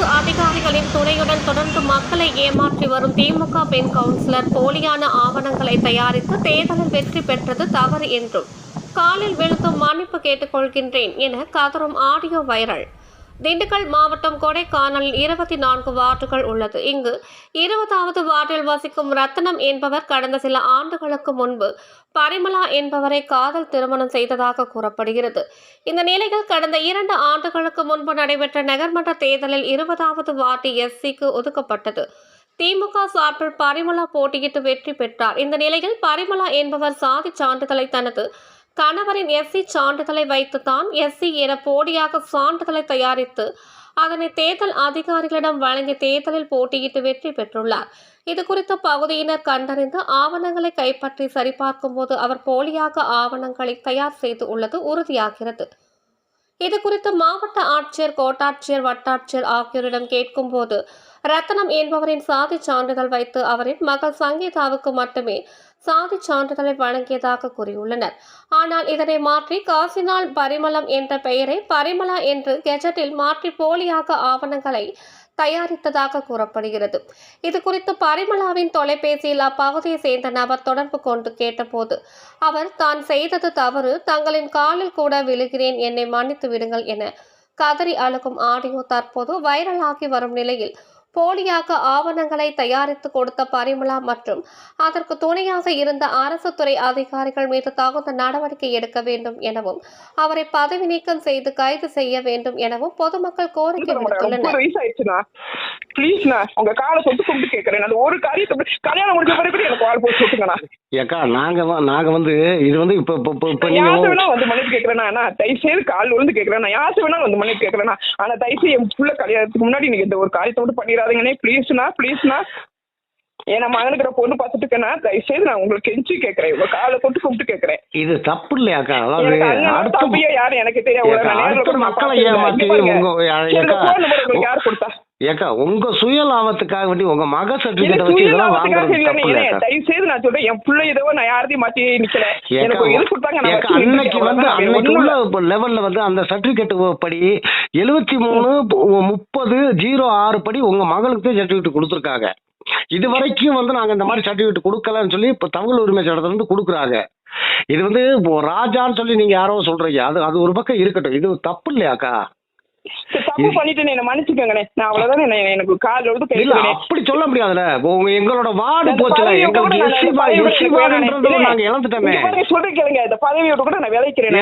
அரசு அதிகாரிகளின் துணையுடன் தொடர்ந்து மக்களை ஏமாற்றி வரும் திமுக பெண் கவுன்சிலர் போலியான ஆவணங்களை தயாரித்து தேர்தலில் வெற்றி பெற்றது தவறு என்றும் காலில் விழுந்து மன்னிப்பு கேட்டுக்கொள்கின்றேன் என கதறும் ஆடியோ வைரல். திண்டுக்கல் மாவட்டம் கொடைக்கானலில் இருபத்தி நான்கு வார்டுகள் உள்ளது. இங்கு இருபதாவது வார்டில் வசிக்கும் ரத்னம் என்பவர் கடந்த சில ஆண்டுகளுக்கு முன்பு பரிமலா என்பவரை காதல் திருமணம் செய்ததாக கூறப்படுகிறது. இந்த நிலையில் கடந்த இரண்டு ஆண்டுகளுக்கு முன்பு நடைபெற்ற நகர்மன்ற தேர்தலில் இருபதாவது வார்டு எஸ்சிக்கு ஒதுக்கப்பட்டது. திமுக சார்பில் பரிமலா போட்டியிட்டு வெற்றி பெற்றார். இந்த நிலையில் பரிமலா என்பவர் சாதி சான்றிதழை தனது கணவரின் எஸ்சி சான்றிதழை வைத்துத்தான் எஸ்சி என போலியாக சான்றிதழை தயாரித்து அதனை தேர்தல் அதிகாரிகளிடம் வழங்கி தேர்தலில் போட்டியிட்டு வெற்றி பெற்றுள்ளார். இது குறித்து பகுதியினர் கண்டறிந்து ஆவணங்களை கைப்பற்றி சரிபார்க்கும் போது அவர் போலியாக ஆவணங்களை தயார் செய்து உள்ளது உறுதியாகிறது. இது குறித்து மாவட்ட ஆட்சியர் கோட்டாட்சியர் வட்டாட்சியர் ஆகியோரிடம் கேட்கும்போது ரத்னம் என்பவரின் சாதி சான்றிதழ் வைத்து அவரின் மகள் சங்கீதாவுக்கு மட்டுமே சாதி சான்றிதழை வழங்கியதாக கூறியுள்ளனர். ஆனால் இதனை மாற்றி காசினால் பரிமளம் என்ற பெயரை பரிமளா என்று கெஜெட்டில் மாற்றி போலியாக ஆவணங்களை தயாரித்ததாக கூறப்படுகிறது. இது குறித்து பரிமளாவின் தொலைபேசியில் அப்பகுதியை சேர்ந்த நபர் தொடர்பு கொண்டு கேட்டபோது அவர் தான் செய்தது தவறு தங்களின் காலில் கூட விழுகிறேன் என்னை மன்னித்து விடுங்கள் என கதறி அழுகும் ஆடியோ தற்போது வைரலாகி வரும் நிலையில் போலியாக ஆவணங்களை தயாரித்து கொடுத்த பரிமளா மற்றும் அதற்கு துணையாக இருந்த அரசு துறை அதிகாரிகள் மீது தகுந்த நடவடிக்கை எடுக்க வேண்டும் எனவும் அவரை பதவி நீக்கம் செய்து கைது செய்ய வேண்டும் எனவும் பொதுமக்கள் கோரிக்கை விடுத்துள்ளனர். ப்ளீஸ்ண்ணா உங்க காலை தொட்டு கும்பிட்டு கேட்கறேன். அந்த ஒரு காரியத்தை கல்யாணம் முடிஞ்ச பிறகு எனக்கு போட்டு ஏக்கா நாங்க நாங்க வந்து இது வந்து இப்ப இப்ப இப்ப- நீங்க வேணா வந்து மன்னிப்பு கேட்கறேன்னா நான் தயவு செய்து கால் விழுந்து கேட்கறேன் நான் யாசை வேணா வந்து மன்னிப்பு கேட்கறேன்னா ஆனா தயவு செய்து என் புள்ள கல்யாணத்துக்கு முன்னாடி நீங்க இந்த ஒரு காரியத்தை மட்டும் பண்ணிடாதீங்கண்ணே ப்ளீஸ்ண்ணா ப்ளீஸ்ண்ணா ஏன் நம்ம மகனுக்கு பொண்ணு பார்த்துட்டு இருக்கேன்னா தயவு செய்து நான் உங்களுக்கு கெஞ்சி கேட்கறேன். உங்க காலை தொட்டு கும்பிட்டு கேட்கறேன். இது தப்பு இல்லையாக்கா அதாவது தம்பியா யாரும் எனக்கு தெரியாது. மக்களை. ஏமாத்தி யார் கொடுத்தா? ஏக்கா உங்க சுய லாபத்துக்காக வேண்டி உங்க மக சர்டிபிகேட் வச்சு இதெல்லாம் வாங்குறது. தப்பு இல்லையாக்கா தயவு செய்து நான் சொல்றேன் என் பிள்ளை ஏதோ நான் யாரையும் மாத்தி நிக்கல எனக்கு இது கொடுத்தாங்க அன்னைக்கு. வந்து. அன்னைக்கு உள்ள இல்ல. லெவல்ல வந்து அந்த சர்டிபிகேட் படி எழுபத்தி மூணு முப்பது ஜீரோ ஆறு படி உங்க மகளுக்கு சர்டிபிகேட் கொடுத்துருக்காங்க இது வரைக்கும் வந்து நாங்க இந்த மாதிரி சர்டிபிகேட் கொடுக்கலன்னு சொல்லி இப்ப தமிழ் உரிமை சட்டத்துல இருந்து கொடுக்குறாங்க இது வந்து ராஜான்னு சொல்லி நீங்க யாரோ சொல்றீங்க அது அது ஒரு பக்கம் இருக்கட்டும் இது தப்பு இல்லையாக்கா தப்பு பண்ணிட்டு என்ன மன்னிச்சுக்கோங்கண்ணே. நான் அவ்வளவுதான் எனக்கு கால் வந்து இல்ல அப்படி சொல்ல முடியாதுல எங்களோட வார்டு போச்சுல நாங்க இழந்துட்டோமே. சொல்றேன் கேளுங்க. இந்த பதவியோட கூட நான் விளைக்கிறேன்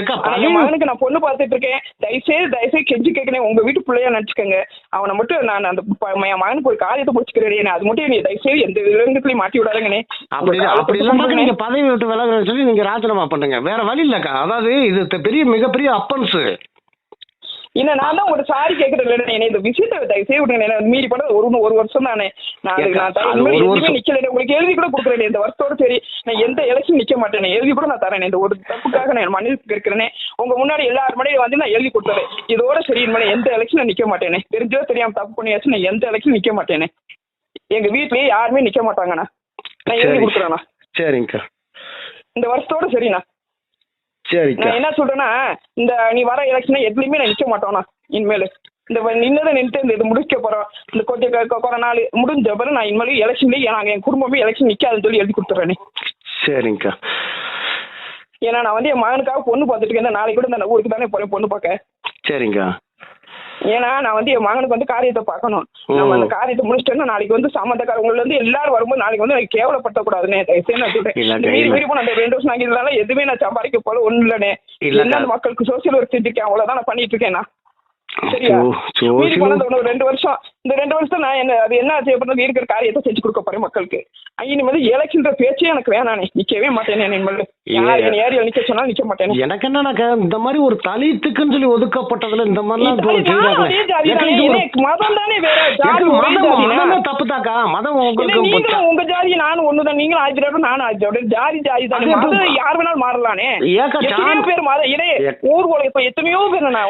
மகனுக்கு நான் பொண்ணு பார்த்துட்டு இருக்கேன். தயவுசெய்து தயவுசெய்து கெஞ்சி கேட்கிறேன் உங்க வீட்டு பிள்ளையா நினைச்சுக்கோங்க. அவனை மட்டும் நான் அந்த என் மகனுக்கு ஒரு காரியத்தை முடிச்சுக்கிறேன் அது மட்டும் நீ தயவுசெய்து எந்த விலங்குகளையும் மாட்டி விடாதங்கண்ணே. அப்படி அப்படி இல்லைன்னா நீங்க பதவி விட்டு விலகுறேன்னு சொல்லி நீங்க ராஜினாமா பண்ணுங்க. வேற வழி இல்லக்கா. அதாவது இது பெரிய மிகப்பெரிய அப்பன்ஸ். இன்னும் நான் தான் ஒரு சாரி கேட்கறது இல்லை என்ன இந்த விஷயத்தை தயவு செய்து விடுங்க. என்ன மீறி பண்ண ஒரு ஒரு வருஷம் தானே. நான் நான் எதுவுமே. நிக்கல உங்களுக்கு எழுதி கூட கொடுக்குறேன் இந்த வருஷத்தோட சரி. நான் எந்த எலெக்ஷன் நிக்க மாட்டேன். எழுதி கூட நான் தரேன். இந்த ஒரு தப்புக்காக நான் மன்னிப்பு கேட்கிறேனே. உங்க முன்னாடி எல்லாரும் முன்னாடி வந்து நான் எழுதி கொடுத்துறேன். இதோட சரி இனிமேல் எந்த எலெக்ஷன் நிக்க மாட்டேனே. தெரிஞ்சோ தெரியாம தப்பு பண்ணியாச்சு நான் எந்த எலெக்ஷன் நிக்க மாட்டேனே. எங்க வீட்லயே யாருமே நிக்க மாட்டாங்கண்ணா. நான் எழுதி. கொடுக்குறேண்ணா. சரிங்கக்கா. இந்த வருஷத்தோட சரிண்ணா. நான் என்ன சொல்றேன்னா இந்த நீ வர எலெக்ஷன் எதுலயுமே நான் நிக்க மாட்டோம்னா இனிமேல். இந்த நின்னதை நின்று இந்த இது முடிக்க போறோம். இந்த கொஞ்சம் க- க- குறை நாள் முடிஞ்ச பிறகு நான் இனிமேல் எலெக்ஷன்லயே நாங்கள் என் குடும்பமே எலெக்ஷன் நிக்காதுன்னு சொல்லி எழுதி கொடுத்துறேனே. சரிங்கக்கா ஏன்னா நான் வந்து என் மகனுக்காக பொண்ணு பார்த்துட்டு இருக்கேன். நாளைக்கு கூட நான் ஊருக்கு தானே போறேன் பொண்ணு பார்க்க. சரிங்கக்கா ஏன்னா நான் வந்து என் மகனுக்கு வந்து காரியத்தை பார்க்கணும். நம்ம அந்த காரியத்தை முடிச்சிட்டோம்னா நாளைக்கு வந்து சம்மந்தக்காரவங்கள இருந்து எல்லாரும் வரும்போது நாளைக்கு வந்து எனக்கு கேவலப்படுத்தக்கூடாதுனே தயவுசெய்து நான் சொல்றேன். இல்ல, மீறி இல்ல. மீறி போன அந்த ரெண்டு வருஷம் ஆகியதுனால எதுவுமே நான் சம்பாதிக்க போல ஒண்ணு இல்லனே. அந்த மக்களுக்கு சோசியல் ஒர்க் செஞ்சிருக்கேன் அவ்வளவுதான் நான் பண்ணிட்டு இருக்கேன் நான். சரியா? மீறி ரெண்டு வருஷம். இந்த ரெண்டு வருஷம் நான் என்ன அது என்ன செய்யப்படுறது இருக்கிற காரியத்தை செஞ்சு கொடுக்க போறேன் மக்களுக்கு. இனிமேல் எலெக்ஷன்ற பேச்சே எனக்கு வேணானே. நிக்கவே மாட்டேனே இனிமேல் எனக்கு என்னன்னாக்கா இந்த மாதிரி ஒரு தலித்துக்குன்னு சொல்லி ஒதுக்கப்பட்டதுல இந்த மாதிரிலாம் நானும் தப்புதாக்கா? மதம் உங்களுக்கு உங்க ஜாதி நானும் ஒண்ணுதான். நீங்களும் ஆஜிரோட நானும் ஆஜிரோட ஜாதி ஜாதி தானே. யார் வேணாலும் மாறலானே. எத்தனையோ பேர் மத இதே ஏக்- ஊர் உலக இப்ப எத்தனையோ பேர் நான்.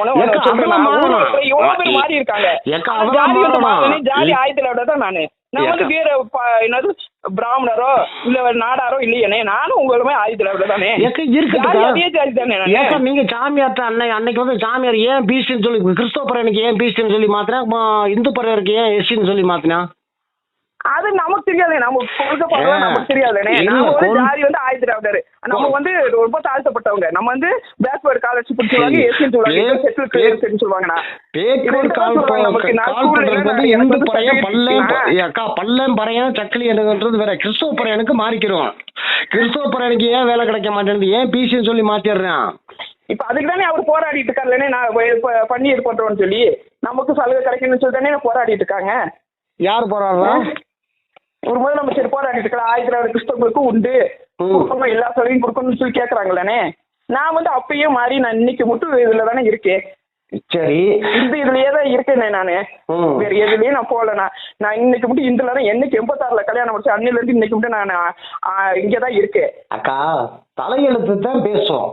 எவ்வளவு பேர் மாறி இருக்காங்க ஜாதி விட தான் நானு. நான் வந்து. வேற என்னது பிராமணரோ இல்ல நாடாரோ இல்லையனே நானும் உங்களுமே ஆயுதல விட தானே ஏக்கா நீங்க சாமியார்ட்ட அன்னை அன்னைக்கு வந்து சாமியார் ஏன் பீஸ்டின்னு சொல்லி கிறிஸ்தவ பறையனுக்கு ஏன் பீஸ்டின்னு சொல்லி மாத்தினா இந்து பறையனுக்கு ஏன் எஸ்சின்னு சொல்லி மாத்தினா? அது நமக்கு தெரியாது. நம்ம கொடுக்க போறது? நமக்கு தெரியாதுனே. இல்ல, நாம வந்து ஜாதி வந்து ஆயுத திராவிடர் நம்ம வந்து ரொம்ப தாழ்த்தப்பட்டவங்க. நம்ம வந்து பேக்வர்ட் காலேஜ் சொல்லுவாங்க எஸ்சின்னு சொல்லுவாங்க செட்டில் கிளியர்ஸ்னு சொல்லுவாங்கண்ணா. பேக்கோல் கால் சொல்லுவாங்க நமக்கு. நான் கால் ஸ்கூல்ல பண்றது வந்து எனக்கு இந்து வந்து பறையன் பல்லேன் ப- certificate அக்கா பல்லேன் பறையன் சக்கிலி என்னன்றது வேற. கிறிஸ்தவ பறையனுக்கு மாறிக்கிறோம் கிறிஸ்தவ பறையனுக்கு ஏன் வேலை கிடைக்க மாட்டேங்குது ஏன் பிசின்னு சொல்லி மாத்திடுறான்? இப்ப அதுக்கு தானே அவர் போராடிட்டு இருக்காருலனே நான் பண்ணி இது பண்றோம்னு சொல்லி. நமக்கு சலுகை கிடைக்கணும்னு சொல்லி தானே போராடிட்டு இருக்காங்க. யார் போறாங்களா ஒரு முதலமைச்சர் போராடிட்டு இருக்காரு ஆயிரத்தி திராவிட கிறிஸ்தவங்களுக்கும் உண்டு. எல்லா சலுகையும் கொடுக்கணும்னு சொல்லி கேக்குறாங்களே நான் வந்து அப்பயே மாறி நான் இன்னைக்கு மட்டும் இதுல தானே இருக்கேன். சரி. இந்த இதுலயே தான் இருக்கேனே நானு. வேற எதுலயும் நான் போகல. நான் நான் இன்னைக்கு மட்டும் இந்துல தான் என்னைக்கு எண்பத்தாறுல கல்யாணம் முடிச்சு அன்னில இருந்து இன்னைக்கு மட்டும் நான் இங்கதான் இருக்கேன். அக்கா தலையெழுத்து தான் பேசும்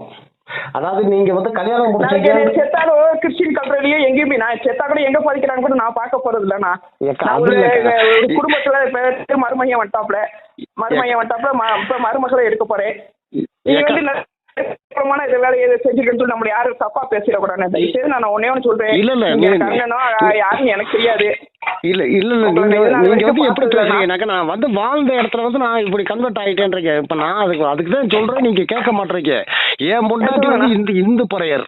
அதாவது நீங்க வந்து கல்யாணம் முடிச்சீங்க செத்தாலும் கிறிஸ்டின் கல்றதுலயே எங்கேயுமே நான் செத்தா கூட எங்க படிக்கிறாங்க கூட நான் பார்க்க போறது இல்ல நான் குடும்பத்துல இப்ப மருமையன் வந்துட்டாப்ல. மருமையன் வந்துட்டாப்ல ம- இப்ப மருமகளை எடுக்க போறேன். வந்து இது வேலையை சொல்லி நம்மள யாரும் தப்பா பேசிடக்கூடாது தயவுசெய்து நான் ஒன்னே ஒன்று சொல்றேன். இல்ல, இல்ல, நீ- யாருன்னு எனக்கு தெரியாது. இல்ல இல்ல நீங்க நீங்க வந்து எப்படி பார்த்தது பேசுறீங்கனாக்கா நான் வந்து வாழ்ந்த இடத்துல வந்து நான் இப்படி கன்வெர்ட் ஆயிட்டேன்றீங்க. இப்ப நான் அதுக்கு அதுக்கு தான் சொல்றேன் நீங்க கேட்க மாட்டீங்க என் பொண்டாட்டி வந்து இந்து இந்து பறையர்.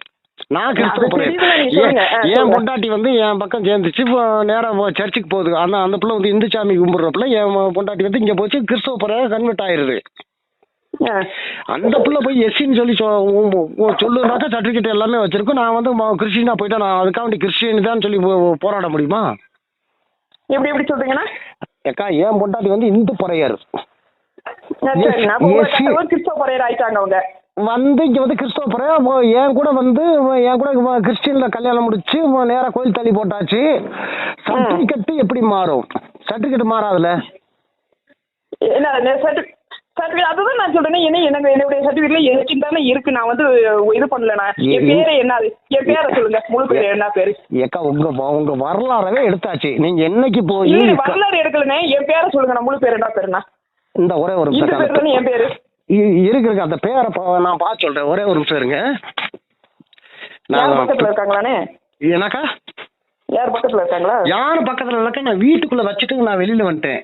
நான் கிறிஸ்தவ பறையர். என். பொண்டாட்டி வந்து என் பக்கம் சேர்ந்துச்சு. இப்போ நேரா போ- சர்ச்சுக்கு போகுது. அந்த அந்த பிள்ளை வந்து இந்து சாமி கும்பிடுறப்பல என் பொண்டாட்டி வந்து இங்க போச்சு கிறிஸ்தவ பறையர் கன்வெர்ட் ஆயிருது. அந்த புள்ள போய் எஸ்சின்னு சொல்லி சொல்லுனாக்கா சர்டிஃபிகேட் எல்லாமே வச்சிருக்கோம். நான் வந்து கிறிஸ்டினா போயிட்டா நான் அதுக்காண்டி கிறிஸ்டியன் தான் சொல்லி போராட முடியுமா? எப்படி எப்படி சொல்றீங்கன்னா? ஏக்கா என் பொண்டாட்டி வந்து இந்து பறையர். கிறிஸ்தவ பறையர் ஆயிட்டாங்க அவங்க. வந்து இங்க வந்து கிறிஸ்தவ அவ என் கூட வந்து என் கூட இவ கிறிஸ்டியன்ல கல்யாணம் முடிச்சு நேரா கோயில் தள்ளி போட்டாச்சு. சர்டிஃபிகேட் எப்படி மாறும்? சர்டிஃபிகேட் மாறாதுல? என்ன சர்டிஃபிகேட் அதுதான் நான் சொல்றேன் எனக்கு என்னுடைய சர்டிஃபிகேட்ல எனக்கு தானே இருக்கு. நான் வந்து இது பண்ணல என் பேரு என்ன என் பேரை சொல்லுங்க. முழு பேரு என்ன பேரு? ஏக்கா உங்க உங்க வரலாறவே எடுத்தாச்சு. நீங்க என்னைக்கு போய் வரலாறு எடுக்கலனே என் பேரை சொல்லுங்க நான் முழு பேர் என்ன பேருண்ணா இந்த ஒரே ஒரு என் பேரு? இருக்கு இருக்கு அந்த பேரை நான் பார்த்து சொல்றேன். ஒரே ஒரு நிமிஷம் இருங்க. நான் பக்கத்துல இருக்காங்களானே? எனக்கா யார் பக்கத்துல இருக்காங்களா? யார் பக்கத்துல இல்லக்கா? நான் வீட்டுக்குள்ள வச்சுட்டு நான் வெளியில வந்துட்டேன்.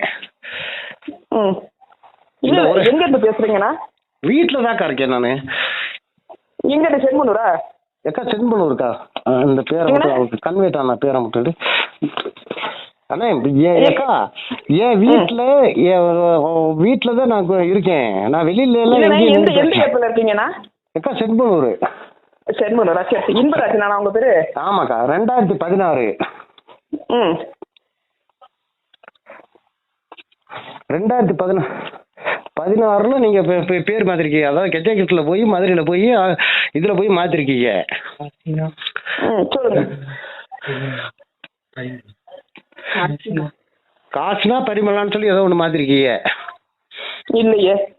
எங்க இருந்து பேசுறீங்கண்ணா? வீட்டுல தான்க்கா இருக்கேன் நானு. எங்க இருந்து செங்கனூரா? ஏக்கா செண்பலூருக்கா அஹ் இந்த பேரை மட்டும் கன்வேட் ஆன பேரை மட்டும். அண்ணா ஏன் வீட்டுல என் வீட்டுல தான் நான் இருக்கேன். நான் வெளியில எல்லாம் எந்த எந்த. இடத்துல இருக்கீங்கண்ணா? சரி இன்பராஜ் நானா உங்க பேரு? ஆமாக்கா ரெண்டாயிரத்தி பதினாறு. ம். ரெண்டாயிரத்தி பதினா பதினாறுல நீங்க பேர் மாத்திருக்கீங்க. அதாவது கெஜாக்கெட்ல போய் மதுரையில போய் இதுல போய் மாத்திருக்கீங்க. காசுனா பரிமளான்னு சொல்லி ஏதோ ஒண்ணு மாத்திருக்கீங்க. இல்லையே.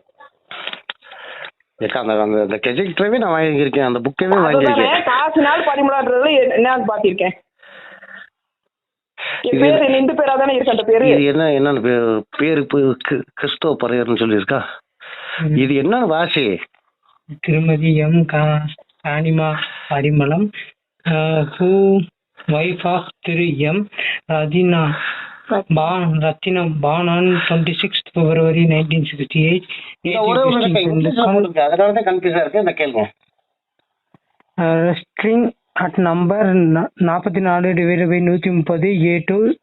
அந்த அந்த அந்த கெஜெக்டரவே நான் வாங்கியிருக்கேன். அந்த புக்கவே வாங்கியிருக்கேன். என்னன்னு என் இது- பேரு இந்த பேரா தானே இருக்கு அந்த பேரு? இது என்ன என்னன்னு பேர் பேரு இப்போ கி- கிறிஸ்தவ பறையர்னு சொல்லியிருக்கா? இது என்னன்னு வாசி. திருமதி M Kanima Parimalam who wife of Thiru M Rathina Rathinam twenty sixth February nineteen sixty eight கன்ஃபியூஸா இருக்கு. இந்த அட் நம்பர் நாற்பத்தி நாலு டிவைட் பை நூற்றி முப்பது A two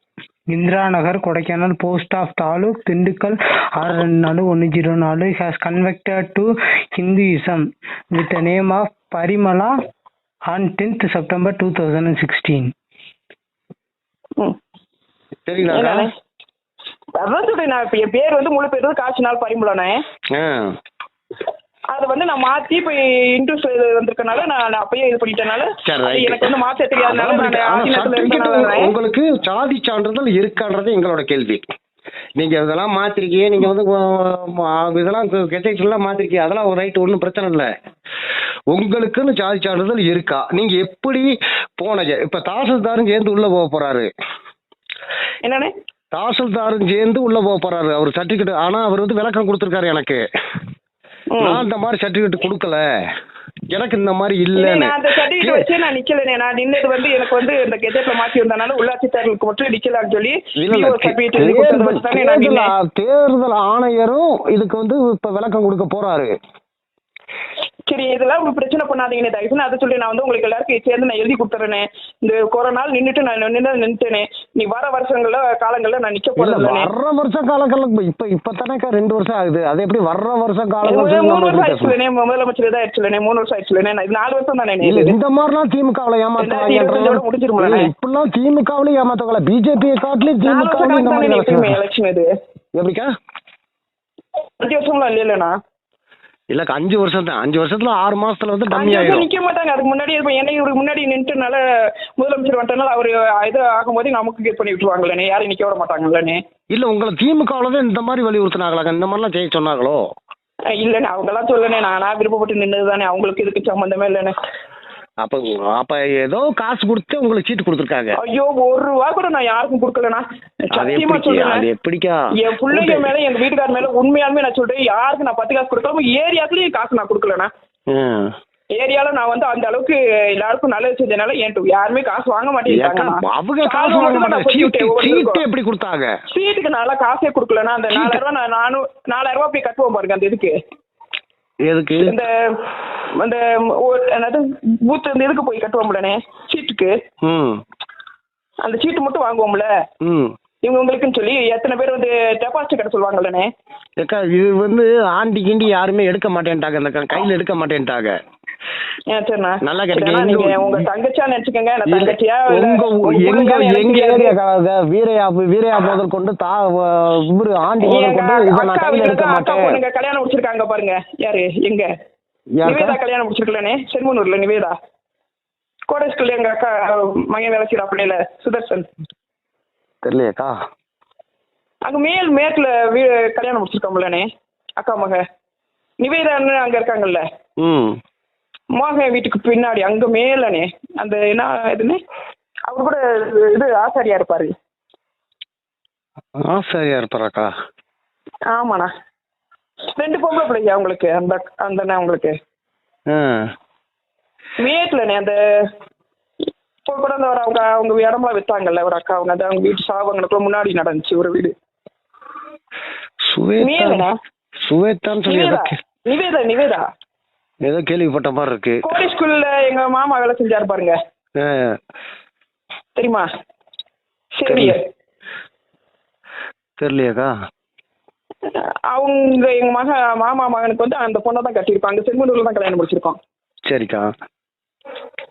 Indira Nagar Kodaikanal post of taluk Dindigul ஆறு ரெண்டு நாலு ஒன்று ஜீரோ நாலு has converted to Hinduism with name of Parimala on tenth September two thousand and sixteen என்னண்ணே? அதான் சொல்றேன் நான் இப்ப என் பேர் வந்து முழு பேர் வந்து காசு நாள் பரிமுலானே அது வந்து நான் மாத்தி இப்ப இன்ட்ரெஸ்ட் வந்திருக்கனால நான் நான் அப்பயே இது பண்ணிட்டனால எனக்கு வந்து மாத்த தெரியாதனால உங்களுக்கு சாதி சான்றிதழ் இருக்கான்றது எங்களோட கேள்வி. நீங்க இதெல்லாம் மாத்திருக்கீங்க நீங்க வந்து இதெல்லாம் கெட்டெல்லாம் மாத்திருக்கீங்க அதெல்லாம் ஒரு ரைட் ஒன்றும் பிரச்சனை இல்லை. உங்களுக்குன்னு சாதி சான்றிதழ் இருக்கா? நீங்க எப்படி போனீங்க இப்ப தாசில்தாரும் சேர்ந்து உள்ள போக போறாரு. என்னண்ணே? தாசில்தாரும் சேர்ந்து உள்ள போக போறாரு அவர் சர்டிபிகேட் ஆனா அவர் வந்து விளக்கம் கொடுத்துருக்காரு எனக்கு. நான் இந்த மாதிரி சர்டிபிகேட் கொடுக்கல. எனக்கு இந்த மாதிரி இல்ல, நான் அந்த சர்டிபிகேட் வச்சே நான் நிக்கலனே நான் நின்னது வந்து எனக்கு வந்து இந்த கெஜெட்ல மாத்தி வந்தனால உள்ளாட்சி தேர்தலுக்கு மட்டும் நிக்கலாம்னு சொல்லி தேர்தல் ஆணையரும் இதுக்கு வந்து இப்ப விளக்கம் கொடுக்க போறாரு. சரி இதெல்லாம் ஒரு பிரச்சனை பண்ணாதீங்கண்ணே தயவு செஞ்சு அதை சொல்லி நான் வந்து உங்களுக்கு எல்லாருக்கும் சேர்ந்து நான் எழுதி கொடுத்துறேனே. இந்த கொரோனா நாள் நின்னுட்டு நான் நின்று நின்றுட்டேனே நீ வர வருஷங்கள்ல காலங்கள்ல நான் நிக்க போறதில்லண்ணே வர்ற வருஷம் காலங்கள் இப்ப இப்ப தானேக்கா ரெண்டு வருஷம் ஆகுது. அது எப்படி வர்ற வருஷம் காலங்கள் மூணு வருஷம்? ஆயிடுச்சுலனே முதலமைச்சர் இதாக ஆயிடுச்சுலனே மூணு வருஷம் ஆயிடுச்சுலனே நான் இது நாலு வருஷம் தானே இந்த மாதிரிலாம் திமுகவுல முடிஞ்சிரும்ல? ஏமாத்தாங்க இப்படிலாம் திமுகவுல ஏமாத்தவங்கள பிஜேபியை காட்டிலும் எப்பயுமே எலெக்ஷன் இது? எப்படிக்கா? அஞ்சு வருஷம்லாம் இல்லைல்லண்ணா. இல்லக்கா அஞ்சு வருஷம் தான் அஞ்சு வருஷத்துல ஆறு மாசத்துல வந்து டம்மி ஆயிரும். நிக்க மாட்டாங்க. அதுக்கு முன்னாடி என்னை இவருக்கு முன்னாடி நின்றுனால முதலமைச்சர் வந்துட்டனால அவர் இது ஆகும்போது நமக்கு இது பண்ணி விட்டுருவாங்களே. யாரும் நிக்க விட மாட்டாங்கல்லண்ணே இல்ல உங்களை திமுகவுல தான் இந்த மாதிரி வலியுறுத்தினாங்களா இந்த மாதிரிலாம் செய்ய சொன்னாங்களோ? இல்லண்ணே அவங்கெல்லாம் சொல்லணே நானா விருப்பப்பட்டு நின்னது தானே அவங்களுக்கு இதுக்கு சம்மந்தமே இல்லைண்ணே. அப்ப அப்ப ஏதோ காசு கொடுத்து உங்களுக்கு சீட்டு கொடுத்துருக்காங்க. ஐயோ ஒரு ரூபா கூட நான் யாருக்கும் கொடுக்கலண்ணா. சத்தியமா அது எப்படிக்கா? என் பிள்ளைங்க மேல எங்க வீட்டுக்கார மேல உண்மையாலுமே நான் சொல்றேன் யாருக்கு நான் பத்து காசு கொடுக்காம ஏரியாக்குலயும் காசு நான் கொடுக்கலண்ணா. ஏரியால நான் வந்து அந்த அளவுக்கு எல்லாருக்கும் நல்லது செஞ்சனால என்கிட்ட யாருமே காசு வாங்க மாட்டேங்கிறாங்க அவங்க காசு வாங்க மாட்டாங்க. எப்படி கொடுத்தாங்க? சீட்டுக்கு நல்லா காசே கொடுக்கலண்ணா. அந்த. நாலாயிரம் ரூபாய் நான் நானும் நாலாயிரம் ரூபாய் போய் கட்டுவோம் பாருங்க அந்த இதுக்கு. எதுக்கு? இந்த அந்த ஒரு- என்னது பூத் அந்த இதுக்கு போய் கட்டுவோம்லண்ணே சீட்டுக்கு. ம். அந்த சீட்டு மட்டும் வாங்குவோம்ல? இவங்க உங்களுக்குன்னு சொல்லி எத்தனை பேர் வந்து டெபாசிட் கட்ட சொல்லுவாங்கல்லண்ணே? ஏக்கா இது வந்து ஆண்டி கிண்டி யாருமே எடுக்க மாட்டேன்ட்டாங்க. இந்த கையில எடுக்க மாட்டேன்ட்டாங்க. நல்லா கிடைக்கும். உங்க தங்கச்சியா நினைச்சுக்கோங்க. தங்கச்சியா எங்க எங்க ஏரியா வீரையா வீரையா முதல் கொண்டு தா இவரு ஆண்டி முதல் எங்க கொண்டு இதை நான் அக்கா கையில எடுக்க வீட்டுல அக்கா மாட்டேன். பொண்ணுங்க கல்யாணம் முடிச்சிருக்காங்க பாருங்க. யாரு? எங்க? நிவேதா கல்யாணம் முடிச்சிருக்கலனே சென்மனூர்ல நிவேதா. கோடை ஸ்கூல்ல எங்க அக்கா மகன் வேலை செய்யறா பிள்ளைல சுதர்சன். தெரியலையாக்கா. அங்க மேல் வீ கல்யாணம் முடிச்சிருக்கோம்லனே அக்கா மக. நிவேதான்னு அங்க இருக்காங்கல்ல? மகன் வீட்டுக்கு பின்னாடி அங்க மேலனே அந்த என்ன இதுன்னு அவர் கூட இது ஆசாரியா இருப்பாரு. ஆ சரியா இருப்பாராக்கா? ஆமாண்ணா. ரெண்டு பொம்பளை பிள்ளைங்க அவங்களுக்கு அந்த அந்த ஆ. மேட்லண்ணே அந்த இப்போ கூட அந்த அவங்க அவங்க இடம்லாம் வித்தாங்கல்ல ஒரு அக்கா அவங்க அது அவங்க வீட்டு சாவங்களுக்குள்ள முன்னாடி நடந்துச்சு ஒரு வீடு. சுவேதா மேலண்ணா சுவேதான்னு சொல்லி ஏதோ நிவேதா? நிவேதா ஏதோ கேள்விப்பட்ட மாதிரி இருக்கு. கோடி ஸ்கூல்ல எங்க மாமா வேலை செஞ்சாரு பாருங்க. தெரியுமா? சேவியர் தெரியலையாக்கா? அவங்க எங்க மக மாமா மகனுக்கு வந்து அந்த பொண்ணை தான் கட்டியிருக்கோம் அந்த செம்மனூர்ல தான் கல்யாணம் முடிச்சிருக்கோம் சரிக்கா.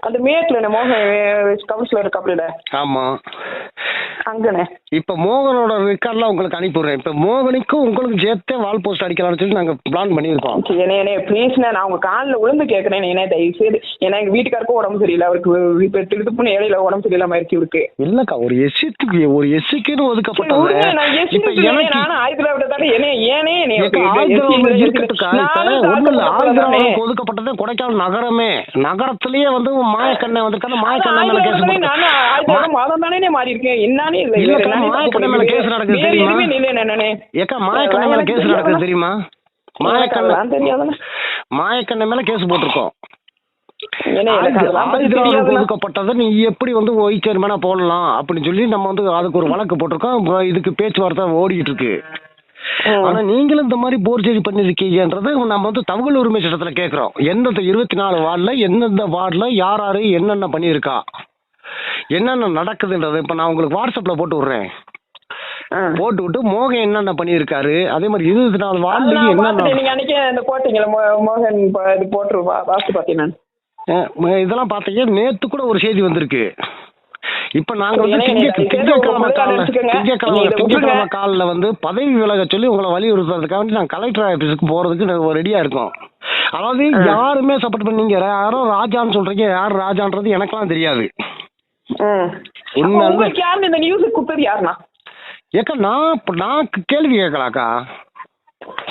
அந்த மேட்ல மோகன் கவுன்சிலர் இருக்காப்ல ஆமா. அங்கண்ணே இப்ப மோகனோட ரெக்கார்ட்லாம் உங்களுக்கு அனுப்பிடுறேன் இப்ப மோகனுக்கும் உங்களுக்கு சேர்த்தே வால் போஸ்ட் அடிக்கலாம்னு சொல்லி நாங்க பிளான் பண்ணியிருக்கோம். சரி, என்ன ப்ளீஸ்ண்ணே நான் உங்க காலில் விழுந்து கேட்குறேன் என்ன தயவு செய்து ஏன்னா எங்க வீட்டுக்காருக்கும் உடம்பு சரியில்லை. அவருக்கு இப்போ திருத்துப்புன்னு இடையில உடம்பு சரியில்லாம இருக்கு இவருக்கு. இல்லக்கா ஒரு எஸ்சிக்கு ஒரு எஸ்சிக்குன்னு ஒதுக்கப்பட்டவங்க நானும் ஆயிரத்தி தொள்ளாயிரத்தி தானே என்ன ஏனே ஒதுக்கப்பட்டது கொடைக்கானல் நகரமே. நகரத்திலேயே வந்து மாயக்கண்ணை வந்திருக்காங்க மாயக்கண்ணை மேல கேஸ் ஆயிரத்தி நானும் ஆயிரத்தி தொள்ளாயிரத்தி மாதம் தானே மாறி இருக்கேன் இல்லை என்னன்னே மாயக்கண்ணை தப்பு மேல பண்ணிருக்கேன். கேஸ் நடக்குது தெரியுமா? இல்லை ஏக்கா மாயக்கண்ணை மேல எனக்கு கேஸ். நடக்குது தெரியுமா மாயக்கண்ணை அதெல்லாம் தெரியாதுண்ணா மாயக்கண்ணை மேல கேஸ் போட்டிருக்கோம். ஒதுக்கப்பட்டதை நீ எப்படி வந்து ஒய் சேர்மனா போடலாம் அப்படின்னு சொல்லி நம்ம வந்து அதுக்கு ஒரு வழக்கு போட்டிருக்கோம் இதுக்கு பேச்சுவார்த்தை ஓடிட்டு இருக்கு. ஆனா நீங்களும் இந்த மாதிரி போர்ஜரி பண்ணிருக்கீங்கன்றது நம்ம வந்து தகவல் உரிமை சட்டத்துல கேக்குறோம் எந்தெந்த இருபத்தி நாலு வார்டுல எந்தெந்த வார்டுல யார் யாரு என்னென்ன பண்ணியிருக்கா என்னென்ன நடக்குதுன்றது இப்ப நான் உங்களுக்கு வாட்ஸ்அப்ல போட்டு விடுறேன். போட்டு விட்டு மோகன் என்னென்ன பண்ணியிருக்காரு அதே மாதிரி இருபத்தி நாலு என்னென்ன. நீங்க அன்னைக்கே அந்த மோ- மோகன் இது போட்டு வா- வாசிச்சு பார்த்தேன் நான். அஹ் ம- இதெல்லாம் பார்த்தீங்க நேத்து கூட ஒரு செய்தி வந்திருக்கு இப்ப நாங்க வந்து ஏன்னா, திங்க எனக்கு அது திங்கக்கிழமை உங்களை காலில் வந்து பதவி விலக சொல்லி உங்களை வலியுறுத்துறதுக்காக வேண்டி நான் கலெக்டர் ஆஃபீஸுக்கு போறதுக்கு ரெடியா இருக்கோம். அதாவது யாருமே சப்போர்ட் பண்ணீங்க யாரோ ராஜான்னு சொல்றீங்க. யார் ராஜான்றது எனக்கெல்லாம் தெரியாது. இந்த நியூஸ் யாருண்ணா ஏக்கா நான் கேள்வி கேட்கலாக்கா?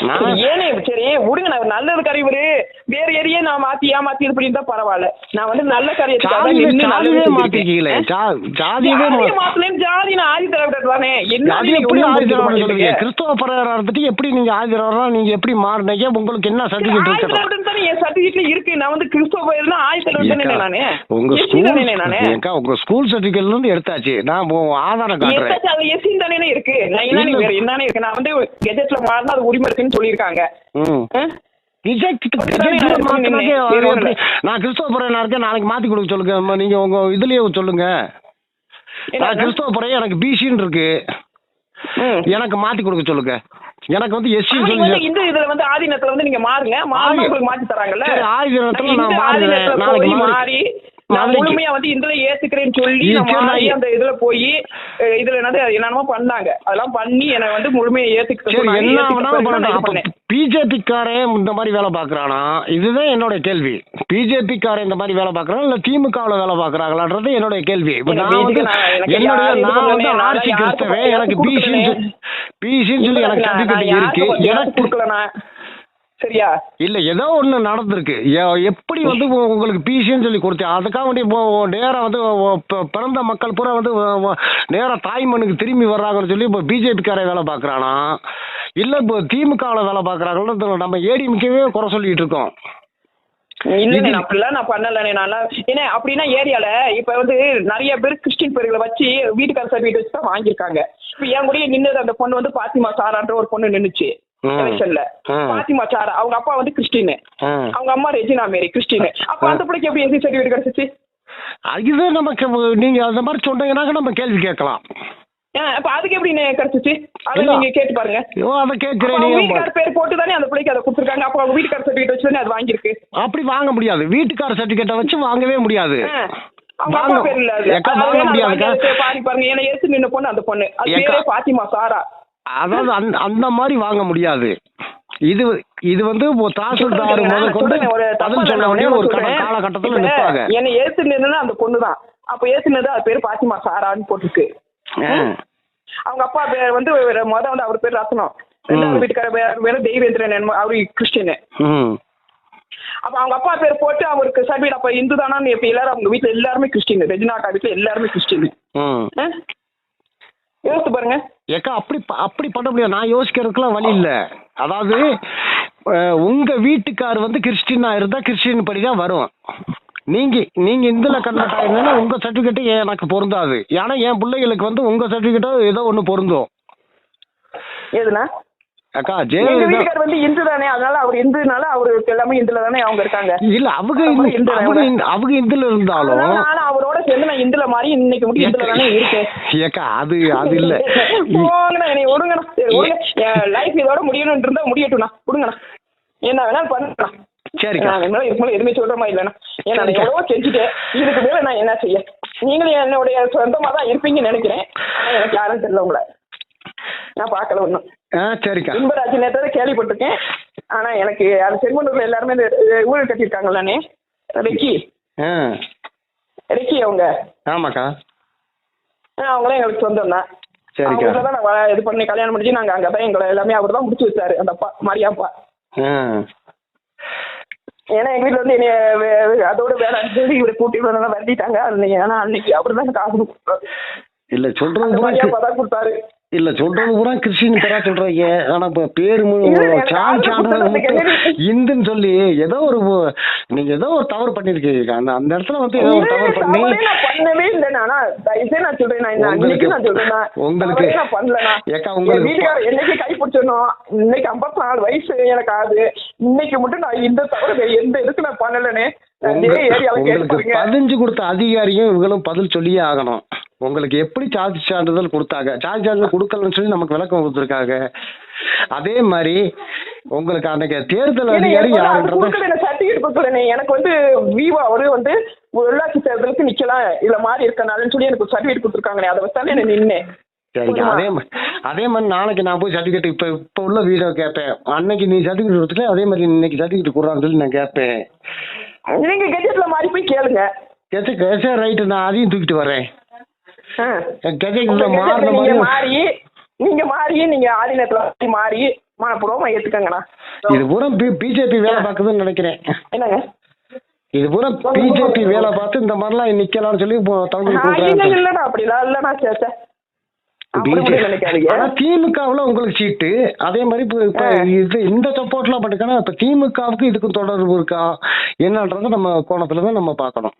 நான் ஏனே சரி விடுங்க நான் நல்லதுக்கார இவரு. வேற ஏரியே நான் மாத்தி ஏமாத்தி இது பரவாயில்ல. நான் வந்து நல்ல காரியத்துக்காக ஜா- ஜாதியவே ஜாதியை மா- மாத்தலேன்னு ஜாதி நான் ஆதி தலைவர் தானே. என்ன. கிறிஸ்தவ இருந்துட்டு எப்படி நீங்க ஆயுதம் நீங்க எப்படி மாறினீங்க? உங்களுக்கு என்ன சர்டிபிகேட் ஆதி தானே என் சர்டிபிகேட்ல இருக்கு. நான் வந்து கிறிஸ்தவ பயிர்னா ஆதி தானே நானு? உங்க ஸ்கூல் உங்க ஸ்கூல் சர்டிபிகேட்ல இருந்து எடுத்தாச்சு. நான் ஆதாரம் காட்டுறேன். எஸ்சி தானே இருக்கு. நான் என்ன இல்ல. வேற என்னன்னு இருக்கு நான் வந்து கெஜெட்ல மாறினா அது உரிமை இருக்குன்னு சொல்லியிருக்காங்க. நான் கிறிஸ்தவ நாளைக்கு மாத்தி கொடுக்க சொல்லுங்க. நீங்க உங்க இதுலயே சொல்லுங்க. நான்? கிறிஸ்தவ எனக்கு பிசின்னு இருக்கு. எனக்கு மாத்தி கொடுக்க சொல்லுங்க. எனக்கு வந்து எஸ்சி சொல்லி இந்த இதுல வந்து ஆதீனத்துல வந்து நீங்க மாறுங்க. மாறி மாத்தி தராங்கல்ல. ஆதினத்துல நான் மாறுவேன். நாளைக்கு மாறி- முழுமையா வந்து இதுல ஏத்துக்கிறேன்னு சொல்லி நான் நான் அந்த இதுல போய் இதுல என்னது என்னென்னமோ பண்ணாங்க. அதெல்லாம் பண்ணி என்னை வந்து முழுமையா ஏத்துக்கிட்ட வேணாலும் பிறகு நான் பண்ணட்டும் இது அப்ப பண்ணேன். பிஜேபி காரன் இந்த மாதிரி வேலை பாக்குறானா இதுதான் என்னோட கேள்வி. பிஜேபி காரன் இந்த மாதிரி வேலை பாக்குறான் இல்ல திமுகவுல வேலை பாக்குறாங்களான்றது என்னோட கேள்வி. இப்ப நான் வந்து நான் என்னுடைய நான் வந்து நான் ஆர்சி யாருக்கும் கிறிஸ்தவன். எனக்கு பிசின்னு. பிசின்னு சொல்லி எனக்கு நான் நான் சர்டிபிகேட் இருக்கு. எனக்கு கொடுக்கலண்ணா. சரியா? இல்ல ஏதோ ஒண்ணு நடந்திருக்கு. எப்படி வந்து உங்களுக்கு பிசின்னு சொல்லி கொடுத்தேன். அதுக்காக வேண்டி இப்போ நேரா வந்து பிறந்த மக்கள் பூரா வந்து நேரா தாய்மண்ணுக்கு திரும்பி வர்றாங்கன்னு சொல்லி இப்போ பிஜேபி காரன் வேலை பார்க்கறானா? இல்ல இப்போ திமுகவில் வேலை பார்க்கறாங்கன்னு நம்ம ஏடிஎம்கேவே குறை சொல்லிட்டு இருக்கோம். இல்லண்ணே அப்படிலாம் நான் பண்ணலண்ணே. நான் ஏன்னா அப்படின்னா ஏரியால இப்ப வந்து நிறைய பேர் கிறிஸ்டின் பேர்களை வச்சு வீட்டுக்கார சர்டிஃபிகேட் வச்சு தான் வாங்கியிருக்காங்க. இப்ப என் கூடயே நின்னது அந்த பொண்ணு வந்து பாத்திமா சாரான்ற ஒரு பொண்ணு நின்னுச்சு. ம். பாத்திமா சாரா அவங்க அப்பா வந்து கிறிஸ்டின். அவங்க அம்மா ரெஜினா மேரி கிறிஸ்டின் அப்ப அந்த பிள்ளைக்கு எப்படி எஸ்சி சர்டிஃபிகேட் கிடைச்சிச்சு? இது நமக்கு நீங்க அந்த மாதிரி சொன்னீங்கன்னாக்க நம்ம கேள்வி கேட்கலாம். அப்ப அதுக்கு எப்படி கிடைச்சிச்சு? அதை. நீங்க கேட்டு பாருங்க. அதை கேட்கிறேன் வீட்டுக்கார பேர் போட்டு தானே அந்த பிள்ளைக்கு அதை கொடுத்துருக்காங்க. அப்ப அவங்க வீட்டுக்கார சர்டிஃபிகேட் வச்சு தானே அது வாங்கியிருக்கு? அப்படி வாங்க முடியாது. வீட்டுக்கார சர்டிஃபிகேட்டை வச்சு வாங்கவே முடியாது. வாங்க- எடுத்து பாருங்க. ஏன்னா எடுத்து நின்ன பொண்ணு அந்த பொண்ணு. அது பாத்திமா சாரா. அதாவது அந்த அந்த மாதிரி வாங்க முடியாது. இது இது வந்து தாசில்தார் முதல் கொண்டு பதில் ஒரு காலகட்டத்தில் நிற்பாங்க என்னை நின்னா அந்த பொண்ணு தான் அப்ப ஏத்துனது அது பேர் பாத்திமா சாரான்னு போட்டுருக்கு. அவங்க அப்பா பேர் வந்து முத வந்து அவர் பேர் ரத்னம் ரெண்டாவது வீட்டுக்கார பேர் பேர் தெய்வேந்திரன் அவரு கிறிஸ்டின் அப்ப அவங்க அப்பா பேர் போட்டு அவருக்கு சர்டிஃபிகேட் அப்ப இந்து தானா இப்ப எல்லாரும் அவங்க வீட்டுல எல்லாருமே கிறிஸ்டின் ரெஜினாக்கா வீட்டுல எல்லாருமே கிறிஸ்டின் யோசிச்சு பாருங்க. ஏக்கா அப்படி அப்படி பண்ண முடியாது. நான் யோசிக்கிறதுக்குலாம் வழி இல்லை. அதாவது உங்க வீட்டுக்கார் வந்து கிறிஸ்டினா இருந்தா கிறிஸ்டின் படி தான் வரும். நீங்க நீங்க இந்துல கன்வெர்ட் ஆயிருந்தா உங்க சர்டிபிகேட் எனக்கு பொருந்தாது? ஏன்னா என் பிள்ளைகளுக்கு வந்து உங்க சர்டிபிகேட்டோ ஏதோ ஒன்று பொருந்தும். எதுனா? அக்கா ஜெயலலிதா வந்து இந்து தானே அதனால அவர் இந்துனால அவருக்கு எல்லாமே இந்துல தானே அவங்க இருக்காங்க. இல்ல அவங்க அவங்க அவங்க இந்து- அவங்க இந்துல இருந்தாலும் நானும் அவரோட சேர்ந்து நான் இந்துல மாதிரி இன்னைக்கு முடியும் இந்துல தானே இருக்கேன். ஏக்கா அது அது இல்ல. போங்கண்ணா என்னை விடுங்கண்ணா லைஃப் இதோட முடியணும்னு இருந்தா முடியட்டும்ண்ணா. விடுங்கண்ணா. என்ன வேணாலும் பண்ணுங்கண்ணா. சரிக்கா. நான் என்னால இதுக்கு மேல எதுவுமே சொல்ற மாதிரி இல்லைண்ணா. ஏன்னா நான். எவ்வளவோ செஞ்சுட்டேன். இதுக்கு மேல நான் என்ன செய்ய? நீங்களும் என்னுடைய சொந்தமா தான் இருப்பீங்கன்னு நினைக்கிறேன். எனக்கு யாரும் தெரியல உங்களை. நான் பார்க்கல ஒன்றும் ஆ சரிக்கா. இன்பராஜ் நேரத்தை கேள்விப்பட்டிருக்கேன். ஆனா எனக்கு அது செங்கனூர்ல எல்லாருமே இந்த ஊழல் கட்டியிருக்காங்கல்லானே ரெக்கி. ரெக்கி அவங்க. ஆமாக்கா. அவங்களும் எங்களுக்கு சொந்தம் தான் சரிக்கா. தான் இது பண்ணி கல்யாணம் முடிச்சு நாங்க அங்கதான் எங்களை எல்லாமே அவர் தான் முடிச்சு வச்சாரு அந்த அப்பா மாரியாப்பா ஏன்னா எங்க வீட்டுல வந்து வே- அதோட வேலைன்னு சொல்லி இவரை கூட்டி வந்து வரட்டிட்டாங்க. அன்னைக்கு ஆனா அன்னைக்கு அவர் தான் காசு இல்ல சொல்றது மாரியாப்பா தான் கொடுத்தாரு. இல்ல சொல்றது பூரா கிறிஸ்டின் பேரா சொல்றீங்க. ஆனா இப்ப பேரு மு- இல்ல, எனக்கு சான் ஆர்டர் சான்றிதழ் கொடுத்தது மட்டும் கிடையாது. இந்துன்னு சொல்லி ஏதோ ஒரு நீங்க ஏதோ ஒரு தவறு பண்ணிருக்கீங்க. அந்த அந்த இடத்துல வந்து ஏதோ ஒரு இல்ல, தவறு பண்ணி தவறே நான் பண்ணவே இல்லைண்ணா ஆனா தயவுசெய்து நான் சொல்றேன். நான் அன்னைக்கு நான் சொல்றேண்ணா உங்களுக்கு- தவறே நான் பண்ணலண்ணா ஏக்கா, உங்களுக்கு- வீட்டுக்காரர் என்னைக்கு கை பிடிச்சணும் இன்னைக்கு ஐம்பத்தி நாலு வயசு எனக்கு ஆகுது. இன்னைக்கு மட்டும் நான் இந்த தவிர வேற எந்த இதுக்கு நான் பண்ணலனே. உங்களுக்கு பதிஞ்சு கொடுத்த அதிகாரியும் இவங்களும் பதில் சொல்லியே ஆகணும். உங்களுக்கு எப்படி சார்ஜ் சான்றிதழ் கொடுத்தாங்க? சார்ஜ் சான்றிதழ் கொடுக்கலன்னு சொல்லி நமக்கு விளக்கம் கொடுத்துருக்காங்க. அதே மாதிரி உங்களுக்கு அன்னைக்கு தேர்தல் அதிகாரி எனக்கு வந்து விவோ அவரு வந்து உள்ளாட்சி தேர்தலுக்கு நிக்கலாம் இல்ல மாதிரி இருக்கனாலன்னு சொல்லி எனக்கு சர்டிபிகேட் கொடுத்துருக்காங்களே அதை வச்சு தானே நின்னேன். சரிங்க அதே மாதிரி அதே மாதிரி நாளைக்கு நான் போய் சர்டிஃபிகேட் இப்போ இப்போ உள்ள வீடியோ கேட்பேன் அன்னைக்கு நீ சர்டிஃபிகேட் கொடுத்துட்டு அதே மாதிரி இன்னைக்கு சர்டிஃபிகேட் கொடுறான்னு சொல்லி நான் கேட்பேன் நீங்க கெஜெட்ல மாறி போய் கேளுங்க. கேச ரைட்டு நான் அதையும் தூக்கிட்டு வரேன் ஆ. கெஜெட்ல உங்க மாறின கெஜெட்ல நீங்க மாறி நீங்க மாறி நீங்க ஆதீனத்துல மாறி மனப்பூர்வமா ஏத்துக்கங்கண்ணா. இது பூரா பிஜேபி வேலை பார்க்குதுன்னு நினைக்கிறேன். என்னங்க? இது பூரா பிஜேபி வேலை பார்த்து இந்த மாதிரிலாம் நிக்கலாம்னு சொல்லி கொடுக்குறாங்க இல்லடா அப்படிலாம் இல்லடா சே சே. அப்படி மட்டும் நினைக்காதீங்க. ஆனா திமுகவுல உங்களுக்கு சீட்டு. அதே மாதிரி இப்ப. இது இந்த சப்போர்ட்லாம் பண்ணிருக்கானா இப்ப திமுகவுக்கு இதுக்கும் தொடர்பு இருக்கா? என்னன்றத நம்ம கோணத்துல தான் நம்ம பார்க்கணும்.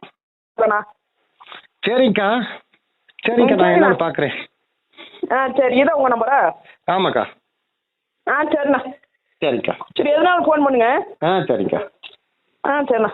சரிங்கக்கா. சரிங்கக்கா நான். என்னன்னு பாக்குறேன். ஆ சரி இதான் உங்க நம்பரா? ஆமாக்கா. ஆ சரிண்ணா. சரிங்கக்கா சரி எதனாலும் ஃபோன் பண்ணுங்க? ஆ சரிங்கக்கா ஆ சரிண்ணா.